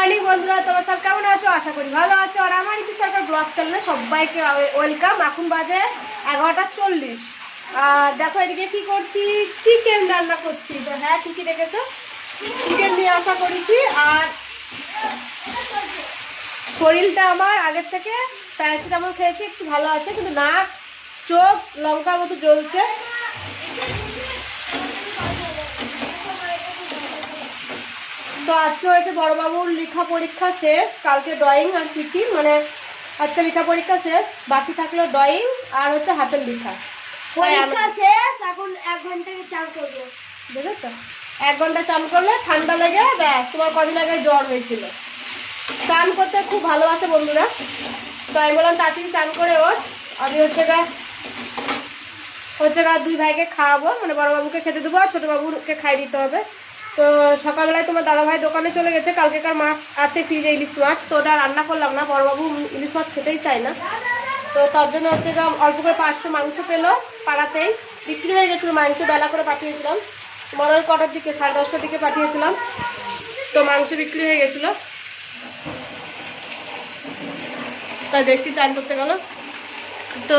Morning বন্ধুরা, তোমরা সব কেমন আছো? আশা করি ভালো আছো। আর আমার ইতি সরকার ব্লগ চ্যানেলে সবাইকে ওয়েলকাম এখন বাজে এগারোটা চল্লিশ। আর দেখো, এদিকে কি করছি? চিকেন রান্না করছি। তো হ্যাঁ ঠিকই দেখেছ? চিকেন নিয়ে আশা করেছি। আর শরীরটা আমার আগের থেকে প্যারাসিটামল খেয়েছি, একটু ভালো আছে, কিন্তু নাক, চোখ লঙ্কার মতো জ্বলছে। তো আজকে হয়েছে বড়বাবুর লেখা পরীক্ষা শেষ কালকে ড্রয়িং আর পিটি মানে আজকে লেখা পরীক্ষা শেষ বাকি থাকল ড্রয়িং আর হচ্ছে হাতের লেখা। পরীক্ষা শেষ এখন এক ঘণ্টা চান করব। বুঝেছ? এক ঘণ্টা চান করলে ঠান্ডা লেগে ব্যাস তোমার কদিন আগে জ্বর হয়েছিল। চান করতে খুব ভালোবাসে বন্ধুরা। তো আমি বললাম তাড়াতাড়ি চান করে ওর আমি হচ্ছে গা হচ্ছে গা দুই ভাইকে খাওয়াবো মানে বড়বাবুকে খেতে দেবো আর ছোটো বাবুকে খাই দিতে হবে। তো সকালবেলায় তোমার দাদাভাই দোকানে চলে গেছে, কালকেকার মাছ আছে, ফ্রিজে ইলিশ মাছ। তো ওটা রান্না করলাম না, বড়বাবু ইলিশ মাছ খেতেই চায় না। তো তার জন্য হচ্ছে অল্প করে পাঁচশো মাংস পেল পাড়াতেই। বিক্রি হয়ে গেছিল মাংস, বেলা করে পাঠিয়েছিলাম। মনে হয় কটার দিকে, সাড়ে দশটার দিকে পাঠিয়েছিলাম। তো মাংস বিক্রি হয়ে গেছিল। তাই দেখছি চান করতে গেল। তো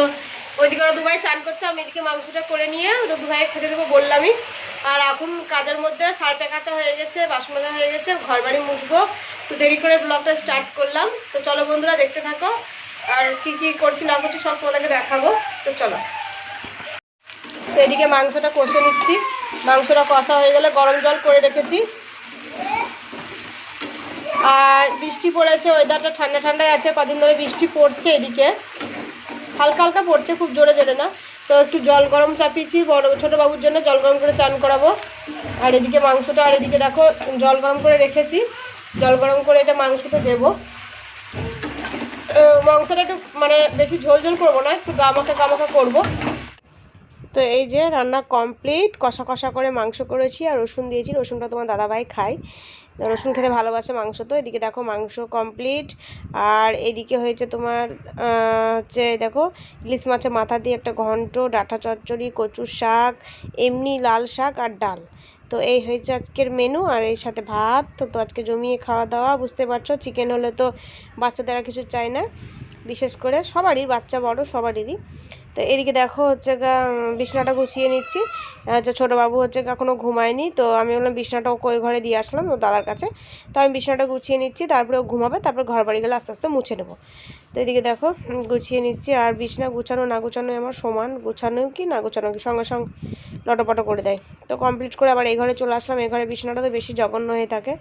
ওইদিকে ওরা দুভাই চান করছে, আমি এদিকে মাংসটা করে নিয়ে ওদের দুভাই খেতে দেবো বললামই। আর এখন কাজের মধ্যে সারপে কাঁচা হয়ে গেছে, বাসন মাজা হয়ে গেছে ঘর বাড়ি মুছবো। তো দেরি করে ব্লগটা স্টার্ট করলাম। তো চলো বন্ধুরা, দেখতে থাকো। আর কি কি করছি না করছি সব তোমাদেরকে দেখাবো। তো চলো। তো এদিকে মাংসটা কষে নিচ্ছি। মাংসটা কষা হয়ে গেলে গরম জল করে রেখেছি। আর বৃষ্টি পড়েছে ওয়েদারটা ঠান্ডা ঠান্ডায় আছে, কদিন ধরে বৃষ্টি পড়ছে এদিকে। হালকা হালকা পড়ছে, খুব জোরে জোরে না। তো একটু জল গরম চাপিয়েছি, বড় ছোটো বাবুর জন্য জল গরম করে চান করাবো। আর এদিকে মাংসটা, আর এদিকে দেখো, জল গরম করে রেখেছি। জল গরম করে এটা মাংসটা দেবো। মাংসটা একটু মানে বেশি ঝোল ঝোল করব না, একটু গামাখা গামাখা করব। তো এই যে রান্না কমপ্লিট, কষা কষা করে মাংস করেছি, আর রসুন দিয়েছি, রসুনটা তোমার দাদাভাই খায়। রসুন খেতে ভালোবাসে মাংস তো। এদিকে দেখো মাংস কমপ্লিট আর এদিকে হয়েছে তোমার হচ্ছে দেখো ইলিশ মাছের মাথা দিয়ে একটা ঘন্ট, ডাঁটা চচ্চড়ি, কচুর শাক, এমনি লাল শাক আর ডাল। তো এই হয়েছে আজকের মেনু আর এর সাথে ভাত। তো তো আজকে জমিয়ে খাওয়া দাওয়া, বুঝতে পারছ? চিকেন হলে তো বাচ্চাদের আর কিছু চায় না। বিশেষ করে সবারই, বাচ্চা বড় সবারই তো এদিকে দেখো হচ্ছে গা বিছানাটা গুছিয়ে নিচ্ছি। হচ্ছে ছোটো বাবু হচ্ছে এখনও ঘুমায়নি, তো আমি বললাম বিছানাটা ওই ঘরে দিয়ে আসলাম ও দাদার কাছে। তো আমি বিছানাটা গুছিয়ে নিচ্ছি, তারপরে ও ঘুমাবে, তারপর ঘর বাড়ি গেলে আস্তে আস্তে মুছে নেব। তো এদিকে দেখো গুছিয়ে নিচ্ছি, আর বিছানা গুছানো না গুছানো আমার সমান গুছানো কি না গুছানো কি, সঙ্গে সঙ্গে লটোপটো করে দেয়। তো কমপ্লিট করে আবার এই ঘরে চলে আসলাম, এই ঘরে বিছানাটা তো বেশি জঘন্য হয়ে থাকে,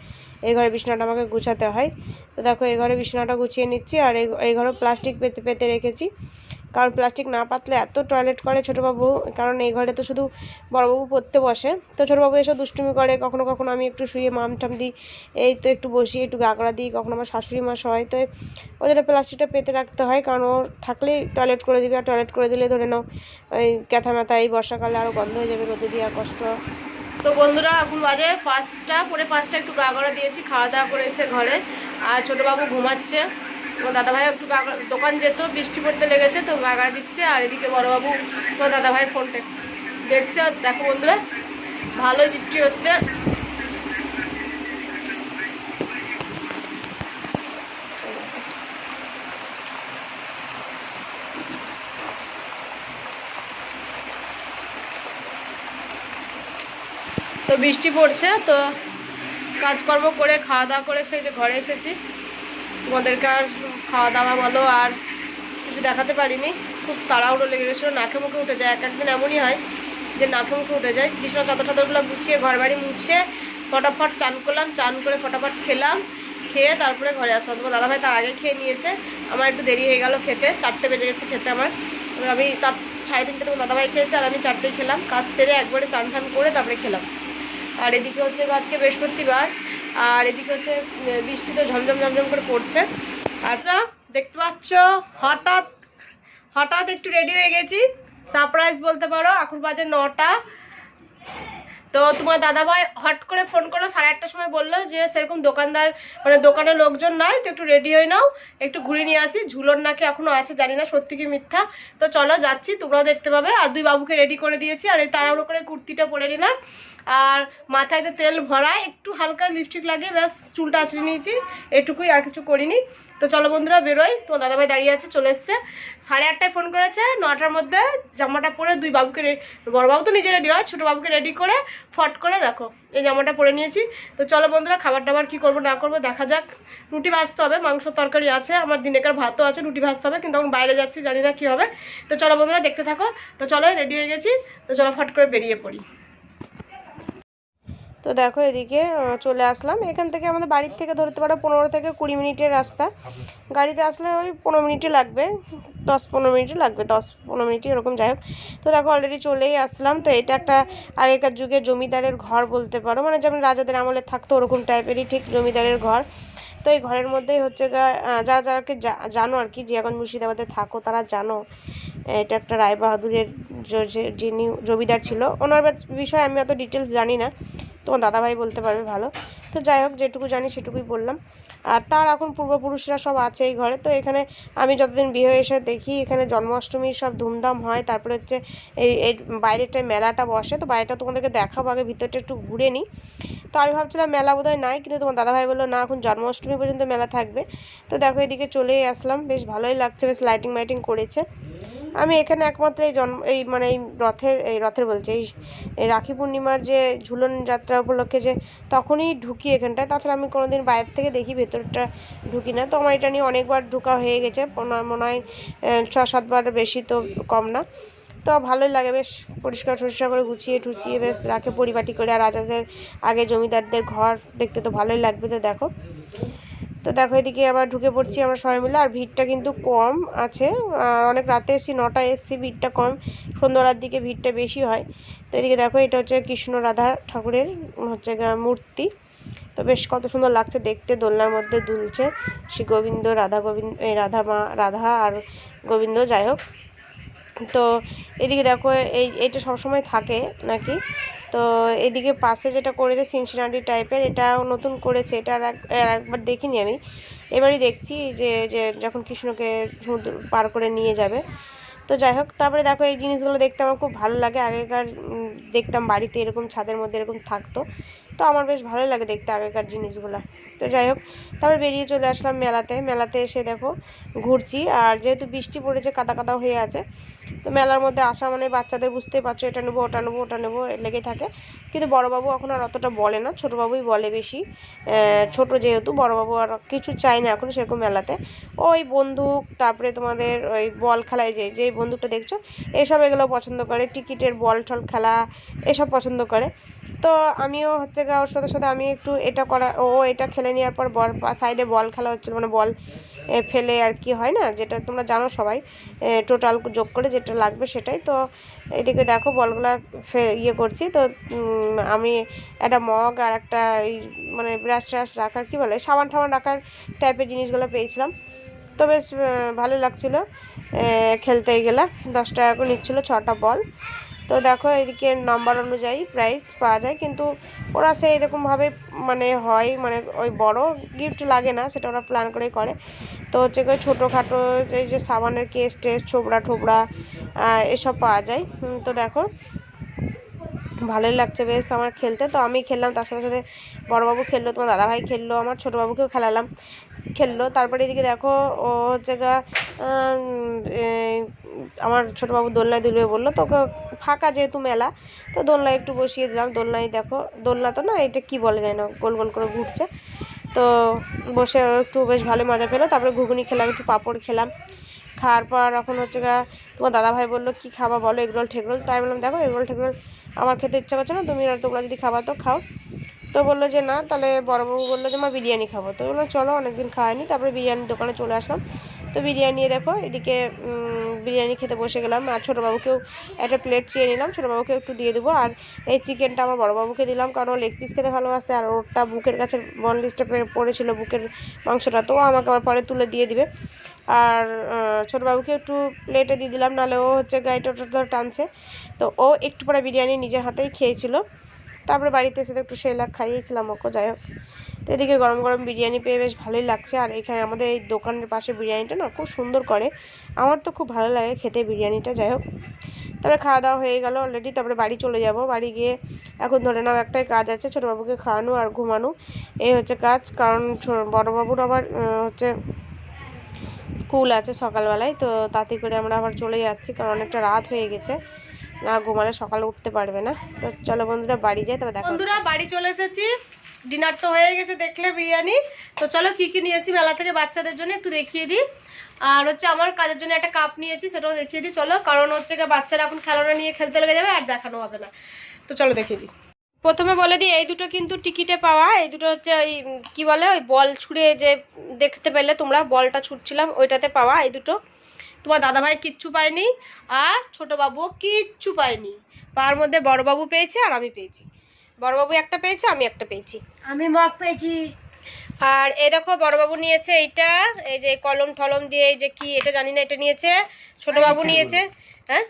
এই ঘরে বিছানাটা আমাকে গুছাতে হয়। তো দেখো এই ঘরে বিছানাটা গুছিয়ে নিচ্ছি, আর এই ঘরে প্লাস্টিক পেতে পেতে রেখেছি। কারণ প্লাস্টিক না পাতলে এত টয়লেট করে ছোটোবাবু, কারণ এই ঘরে তো শুধু বড়বাবু পড়তে বসে। তো ছোটোবাবু এসব দুষ্টুমি করে, কখনো কখনো আমি একটু শুয়ে মাম টাম দিই, এই তো একটু বসি, একটু গাগড়া দিই, কখনো আমার শাশুড়ি মা সয় তো ওই জন্য প্লাস্টিকটা পেতে রাখতে হয়, কারণ ওর থাকলেই টয়লেট করে দিবে, আর টয়লেট করে দিলে ধরে নাও, ওই ক্যাথা ম্যাথা এই বর্ষাকালে আরও গন্ধ হয়ে যাবে, রোদে দিয়ে কষ্ট। তো বন্ধুরা, এখন বাজে পাঁচটা, পরে পাঁচটা একটু গাগড়া দিয়েছি, খাওয়া দাওয়া করে এসে ঘরে, আর ছোটোবাবু ঘুমাচ্ছে। তোমার দাদাভাই একটু দোকান যেত, বৃষ্টি পড়তে লেগেছে, তো গাগড়া দিচ্ছে, আর এদিকে বড়োবাবু তোমার দাদাভাইয়ের ফোনটা দেখছে, আর দেখো বন্ধুরা, ভালোই বৃষ্টি হচ্ছে। তো বৃষ্টি পড়ছে, তো কাজকর্ম করে, খাওয়া দাওয়া করে সেই যে ঘরে এসেছি। তোমাদেরকে আর খাওয়া দাওয়া বলো আর কিছু দেখাতে পারিনি। খুব তাড়াহুড়ো লেগে গেছিল, নাকে মুখে উঠে যায়। এক একদিন এমনই হয় যে নাকে মুখে উঠে যায়। বিছানা চাদর চাদরগুলো গুছিয়ে ঘর বাড়ি মুছে, ফটাফট চান করলাম, চান করে ফটাফট খেলাম, খেয়ে তারপরে ঘরে আসলাম। তোমার দাদাভাই তার আগে খেয়ে নিয়েছে। আমার একটু দেরি হয়ে গেল খেতে, চারটে বেজে গেছে খেতে আমার। আমি তার সাড়ে তিনটে তোমার দাদাভাই খেয়েছে আর আমি চারটেই খেলাম। কাজ সেরে একবারে চান টান করে তারপরে খেলাম। আর এদিকে হচ্ছে আজকে বৃহস্পতিবার। আর এদিকে হচ্ছে বৃষ্টি তো ঝমঝম ঝমঝম করে পড়ছে। আর দেখতে পাচ্ছ, হঠাৎ হঠাৎ একটু রেডি হয়ে গেছি। সারপ্রাইজ বলতে পারো, এখন বাজে নটা। তো তোমার দাদাভাই হট করে ফোন করল সাড়ে আটটার সময় বলল যে, সেরকম দোকানদার মানে দোকানে লোকজন নাই, তো একটু রেডি হয়ে নাও, একটু ঘুরে নিয়ে আসি। ঝুলন নাকি এখনও আছে জানি না, সত্যি কি মিথ্যা। তো চলো যাচ্ছি, তোমরাও দেখতে পাবে। আর দুই বাবুকে রেডি করে দিয়েছি, আর এই তাড়াহুড়ো করে কুর্তিটা পরে নিলাম। আর মাথায় তো তেল ভরা একটু হালকা লিপস্টিক লাগে ব্যাস, চুলটা আঁচড়ে নিয়েছি, এটুকুই আর কিছু করিনি। তো চলো বন্ধুরা, বেরোই। তো দাদাভাই দাঁড়িয়ে আছে, চলে এসছে। সাড়ে আটটায় ফোন করেছে, নটার মধ্যে জামাটা পরে দুই বাবুকে বড় বাবু তো নিজে রেডি হয়, ছোটো বাবুকে রেডি করে ফট করে দেখো, এই জামাটা পরে নিয়েছি। তো চলো বন্ধুরা খাবার টাবার কী করব, না করব, দেখা যাক। রুটি ভাজতে হবে মাংস তরকারি আছে, আমার দিনেকার ভাতও আছে, রুটি ভাজতে হবে, কিন্তু এখন বাইরে যাচ্ছি, জানি না কী হবে। তো চলো বন্ধুরা, দেখতে থাকো। তো চলো রেডি হয়ে গেছি। তো চলো, ফট করে বেরিয়ে পড়ি। তো দেখো এদিকে চলে আসলাম। এখান থেকে আমাদের বাড়ির থেকে ধরতে পারো পনেরো থেকে কুড়ি মিনিটের রাস্তা। গাড়িতে আসলে ওই পনেরো মিনিটই লাগবে, দশ পনেরো মিনিটই লাগবে, দশ পনেরো মিনিটই এরকম, যাই হোক। তো দেখো অলরেডি চলেই আসলাম। তো এটা একটা আগেকার যুগে জমিদারের ঘর বলতে পারো। মানে যেমন রাজাদের আমলে থাকতো ওরকম টাইপেরই ঠিক জমিদারের ঘর। তো এই ঘরের মধ্যেই হচ্ছে যারা যারা যারাকে জানো আর কি, যে এখন মুর্শিদাবাদে থাকো, তারা জানো এটা একটা রায়বাহাদুরের যিনি জমিদার ছিল, ওনার বিষয়ে আমি অত ডিটেলস জানি না, তোমার দাদাভাই বলতে পারবে ভালো। তো যাই হোক, যেটুকু জানি সেটুকুই বললাম। আর তার এখন পূর্বপুরুষরা সব আছে এই ঘরে। তো এখানে আমি যতদিন বিয়ে এসে দেখি এখানে জন্মাষ্টমীর সব ধুমধাম হয়। তারপরে হচ্ছে এই এই বাইরেটায় মেলাটা বসে। তো বাইরেটা তোমাদেরকে দেখাবো আগে, ভিতরটা একটু ঘুরে নিই। তো আমি ভাবছিলাম মেলা বোধহয় নাই, কিন্তু তোমার দাদাভাই বলল, না, এখন জন্মাষ্টমী পর্যন্ত মেলা থাকবে। তো দেখো এদিকে চলেই আসলাম। বেশ ভালোই লাগছে, বেশ লাইটিং মাইটিং করেছে। আমি এখানে একমাত্র এই জন্ম, এই মানে এই রথের এই রথের বলছি, এই রাখি পূর্ণিমার যে ঝুলন যাত্রা উপলক্ষে যে তখনই ঢুকি এখানটায়। তাছাড়া আমি কোনোদিন বাইরে থেকে দেখি ভেতরটা ঢুকি না। তো আমার এটা নিয়ে অনেকবার ঢোকা হয়ে গেছে। মনে হয় ছ, সাতবার বেশি তো কম না। তো ভালোই লাগে, বেশ পরিষ্কার টরিষ্কার করে গুছিয়ে টুচিয়ে বেশ রাখে পরিপাটি করে। আর রাজাদের আগে জমিদারদের ঘর দেখতে তো ভালোই লাগবে, তো দেখো। তো দেখো, এদিকে আবার ঢুকে পড়ছি আমরা সবাই মিলে, আর ভিড়টা কিন্তু কম আছে। আর অনেক রাতে এসেছি, নটায় এসেছি, ভিড়টা কম। সন্ধ্যাবেলার দিকে ভিড়টা বেশি হয়। তো এদিকে দেখো, এটা হচ্ছে কৃষ্ণ রাধা ঠাকুরের, হচ্ছে মূর্তি। তো বেশ কত সুন্দর লাগছে দেখতে, দোলনার মধ্যে দুলছে শ্রী গোবিন্দ, রাধা গোবিন্দ এই রাধা মা, রাধা আর গোবিন্দ, যাই হোক। তো এদিকে দেখো, এই, এইটা সবসময় থাকে নাকি? তো এদিকে পাশে যেটা করেছে সিনসিনাটি টাইপের এটাও নতুন করেছে, এটা আর এক- আর একবার দেখিনি আমি। এবারই দেখছি যে যে যখন কৃষ্ণকে সমুদ্র পার করে নিয়ে যাবে। তো যাই হোক, তারপরে দেখো এই জিনিসগুলো দেখতে আমার খুব ভালো লাগে। আগেকার দেখতাম বাড়িতে এরকম ছাদের মধ্যে এরকম থাকতো। তো আমার বেশ ভালো লাগে দেখতে আগেকার জিনিসগুলো। তো যাই হোক, তারপরে বেরিয়ে চলে আসলাম মেলাতে। মেলাতে এসে দেখো, ঘুরছি। আর যেহেতু বৃষ্টি পড়েছে, কাদা কাদা হয়ে আছে, তো মেলার মধ্যে আসা মানে বাচ্চাদের বুঝতেই পারছ, এটা নেব, ওটা নেব ওটা নেব লেগে থাকে। কিন্তু বড়োবাবু এখন আর অতটা বলে না, ছোটোবাবুই বলে বেশি। ছোট যেহেতু, বড়োবাবু আর কিছু চাই না এখন সেরকম মেলাতে। ওই বন্দুক, তারপরে তোমাদের ওই বল খেলায় যে যেই বন্দুকটা দেখছ, এসব এগুলো পছন্দ করে। টিকিটের বল টল খেলা, এসব পছন্দ করে। তো আমিও হচ্ছে গা ওর সাথে সাথে আমি একটু এটা করা, ও এটা খেলে নেওয়ার পর বল সাইডে বল খেলা হচ্ছিল মানে বল ফেলে আর কি হয় না? যেটা তোমরা জানো সবাই টোটাল যোগ করে যেটা লাগবে সেটাই। তো এদিকে দেখো বলগুলা ইয়ে করছি। তো আমি একটা মগ আর একটা এই মানে ব্রাশ ট্রাশ রাখার, কি বলে, সাবান টাবান রাখার টাইপের জিনিসগুলো পেয়েছিলাম। তো বেশ ভালো লাগছিল খেলতে গেলে। দশ টাকা করে নিচ্ছিলো ছটা বল। তো দেখো, এদিকে নাম্বার অনুযায়ী প্রাইস পাওয়া যায়, কিন্তু ওরা সেই এরকমভাবে মানে হয় মানে ওই বড় গিফট লাগে না, সেটা ওরা প্ল্যান করেই করে। তো হচ্ছে গিয়ে ছোটোখাটো এই যে সাবানের কেস টেস, ছোবড়া ঠোবড়া এসব পাওয়া যায়। তো দেখো, ভালোই লাগছে বেশ আমার খেলতে। তো আমি খেললাম, তার সাথে সাথে বড়োবাবু খেললো, তোমার দাদাভাই খেললো, আমার ছোটোবাবুকেও খেলালাম। খেললো। তারপরে এদিকে দেখো, ও হচ্ছে গা আমার ছোটোবাবু দোলনায় দুলবে বলল, তো ওকে ফাঁকা যেহেতু মেলা, তো দোলনায় একটু বসিয়ে দিলাম। দোলনায় দেখো, দোলনা তো না, এটা কি বলে যায় না, গোল গোল করে ঘুরছে। তো বসে একটু বেশ ভালো মজা পেল। তারপরে ঘুগনি খেলাম, একটু পাঁপড় খেলাম। খাওয়ার পর এখন হচ্ছে গা, তোমার দাদাভাই বলল, কি খাবা বলো, এগরোল ঠেকরোল তাই বললাম, দেখো, এগরোল ঠেকরোল আমার খেতে ইচ্ছা করছে না, তুমি তোমরা যদি খাবা তো খাও। তো বলল যে, না, তাহলে বড়বাবু বলল যে, মা, বিরিয়ানি খাব। তো বললাম চলো, অনেকদিন খাওয়াইনি তারপরে বিরিয়ানির দোকানে চলে আসলাম। তো বিরিয়ানি দেখো, এদিকে বিরিয়ানি খেতে বসে গেলাম। আর ছোটোবাবুকেও একটা প্লেট চেয়ে নিলাম। ছোটোবাবুকে একটু দিয়ে দেবো। আর এই চিকেনটা আমার বড়োবাবুকে দিলাম, কারণ লেগ পিস খেতে ভালোবাসে। আর ওরটা বুকের কাছে বনলিস্টে পড়েছিল বুকের মাংসটা। তো আমাকে আবার পরে তুলে দিয়ে দিবে। আর ছোটোবাবুকে একটু প্লেটে দিয়ে দিলাম। নাহলে ও হচ্ছে গাড়িটা টানছে। তো ও একটু পরে বিরিয়ানি নিজের হাতেই খেয়েছিল। তারপরে বাড়িতে এসে একটু সেলাক খাইয়েছিলাম ওকে, যাই হোক। তো এদিকে গরম গরম বিরিয়ানি পেয়ে বেশ ভালোই লাগছে। আর এখানে আমাদের এই দোকানের পাশে বিরিয়ানিটা না খুব সুন্দর করে, আমার তো খুব ভালো লাগে খেতে বিরিয়ানিটা, যাই হোক। তারপরে খাওয়া দাওয়া হয়ে গেল অলরেডি তারপরে বাড়ি চলে যাব। বাড়ি গিয়ে এখন ধরে নাও একটাই কাজ আছে, ছোটোবাবুকে খাওয়ানো আর ঘুমানো। এই হচ্ছে কাজ, কারণ বড়বাবুর আবার হচ্ছে স্কুল আছে সকালবেলায়, তো তাতে করে আমরা আবার চলে যাচ্ছি, কারণ অনেকটা রাত হয়ে গেছে। না ঘুমালে সকালে উঠতে পারবে না। তো চলো বন্ধুরা বাড়ি যাই, তবে দেখা বন্ধুরা, বাড়ি চলে এসেছি। ডিনার তো হয়ে গেছে, দেখলে বিরিয়ানি। তো চলো কি কি নিয়েছি, মেলা থেকে বাচ্চাদের জন্য একটু দেখিয়ে দিই। আর হচ্ছে আমার কাজের জন্য একটা কাপ নিয়েছি, সেটাও দেখিয়ে দিই। চলো, কারণ হচ্ছে বাচ্চারা এখন খেলনা নিয়ে খেলতে লেগে যাবে, আর দেখানো হবে না। তো চলো দেখিয়ে দিই। প্রথমে বলে দিই, এই দুটো কিন্তু টিকিটে পাওয়া। এই দুটো হচ্ছে ওই, কি বলে, ওই বল ছুঁড়ে যে দেখতে পেলে তোমরা বলটা ছুটছিলাম ওইটাতে পাওয়া। এই দুটো তোমার দাদাভাই কিচ্ছু পায়নি আর ছোট বাবুও কিচ্ছু পায়নি। পাওয়ার মধ্যে বড়বাবু পেয়েছে আর আমি পেয়েছি। বড়বাবু একটা পেয়েছে আমি একটা পেয়েছি। আমি মগ পেয়েছি। আর এই দেখো বড়বাবু নিয়েছে এইটা এই যে কলম ঠলম দিয়ে এই যে কি এটা জানি না এটা নিয়েছে ছোটবাবু নিয়েছে হ্যাঁ?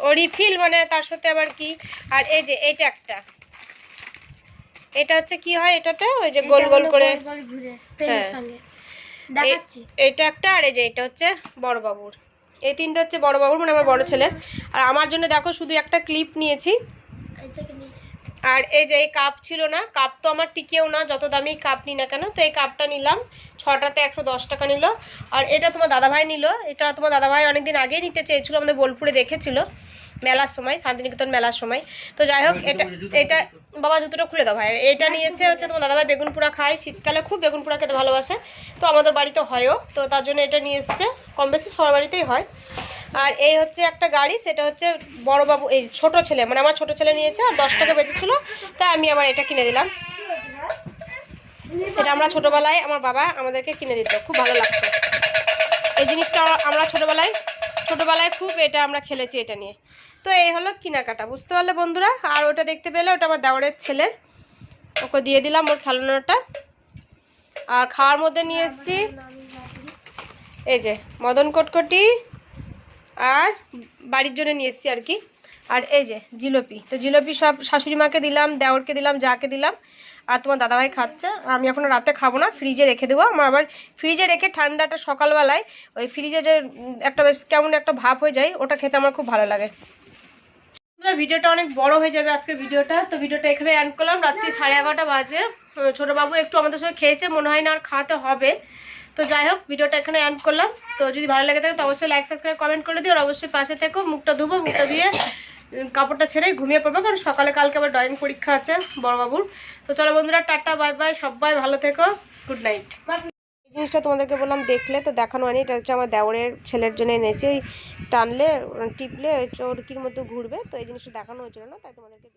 ও রিফিল মানে তার সাথে আবার কি? আর এই যে এইটা একটা। এটা হচ্ছে কি হয় এটাতে? ওই যে গোল গোল করে পেনের হ্যাঁ। এটা একটা আর এই যে এটা হচ্ছে বড়বাবুর। এই তিনটা হচ্ছে বড়বাবুর মানে আমার বড় ছেলের। আর আমার জন্য দেখো শুধু একটা ক্লিপ নিয়েছি। আর এই যে এই কাপ ছিল না কাপ তো আমার টিকেও না যত দামি কাপ নিই না কেন তো এই কাপটা নিলাম। ছটাতে একশো দশ টাকা নিল। আর এটা তোমার দাদাভাই নিল। এটা তোমার দাদাভাই অনেকদিন আগেই নিতে চেয়েছিল আমাদের বোলপুরে দেখেছিল। মেলার সময় শান্তিনিকেতন মেলার সময়। তো যাই হোক এটা এটা বাবা জুতোটা খুলে দাও ভাই। এটা নিয়েছে হচ্ছে তোমার দাদাভাই বেগুন পোড়া খায়। শীতকালে খুব বেগুন পোড়া খেতে ভালোবাসে। তো আমাদের বাড়িতে হয়ও। তো তার জন্য এটা নিয়ে এসছে। কম বেশি সবার বাড়িতেই হয়। আর এই হচ্ছে একটা গাড়ি। সেটা হচ্ছে বড় বাবু এই ছোট ছেলে। মানে আমার ছোট ছেলে নিয়েছে আর দশ টাকা বেঁচেছিল। তাই আমি আবার এটা কিনে দিলাম। এটা আমরা ছোটোবেলায় আমার বাবা আমাদেরকে কিনে দিত। খুব ভালো লাগতো। এই জিনিসটা আমরা ছোটোবেলায় ছোটোবেলায় খুব এটা আমরা খেলেছি এটা নিয়ে। তো এই হলো কেনাকাটা, বুঝতে পারলে বন্ধুরা? আর ওটা দেখতে পেলে ওটা আমার দেওরের ছেলের। ওকে দিয়ে দিলাম ওর খেলানোটা। আর খাওয়ার মধ্যে নিয়ে এসেছি এই যে মদন কটকটি আর বাড়ির জন্য নিয়ে এসেছি আর কি। আর এই যে জিলোপি, তো জিলোপি সব শাশুড়ি মাকে দিলাম, দেওরকে দিলাম, যাকে দিলাম। আর তোমার দাদাভাই খাচ্ছে। আমি এখন রাতে খাব না, ফ্রিজে রেখে দেবো। আমার আবার ফ্রিজে রেখে ঠান্ডাটা সকালবেলায় ওই ফ্রিজে যে একটা বেশ কেমন একটা ভাব হয়ে যায়, ওটা খেতে আমার খুব ভালো লাগে। ভিডিওটা অনেক বড় হয়ে যাবে আজকের ভিডিওটা। তো ভিডিওটা এখানে অ্যান্ড করলাম। রাত্রি সাড়ে এগারোটা বাজে। ছোটবাবু একটু আমাদের সঙ্গে খেয়েছে, মনে হয় না আর খাওয়াতে হবে। তো যাই হোক, ভিডিওটা এখানে অ্যান্ড করলাম। তো যদি ভালো লেগে থাকে, তো অবশ্যই লাইক সাবস্ক্রাইব কমেন্ট করে দিও। আর অবশ্যই পাশে থেকো, মুখটা ধুবো, মুখটা দিয়ে কাপড়টা ছেড়ে ঘুমিয়ে পড়ব। কারণ সকালে কালকে আবার ড্রয়িং পরীক্ষা আছে বড়বাবুর। তো চলো বন্ধুরা, টাটা বাই বাই সবাই ভালো থেকো। গুড নাইট জিনিসটা তোমাদেরকে বললাম, দেখলে তো দেখানো হয়নি। এটা হচ্ছে আমার দেওরের ছেলের জন্য এনেছি। টানলে, টিপলে চোরকির মতো ঘুরবে। তো এই জিনিসটা দেখানো হয়েছিল না, তাই তোমাদেরকে।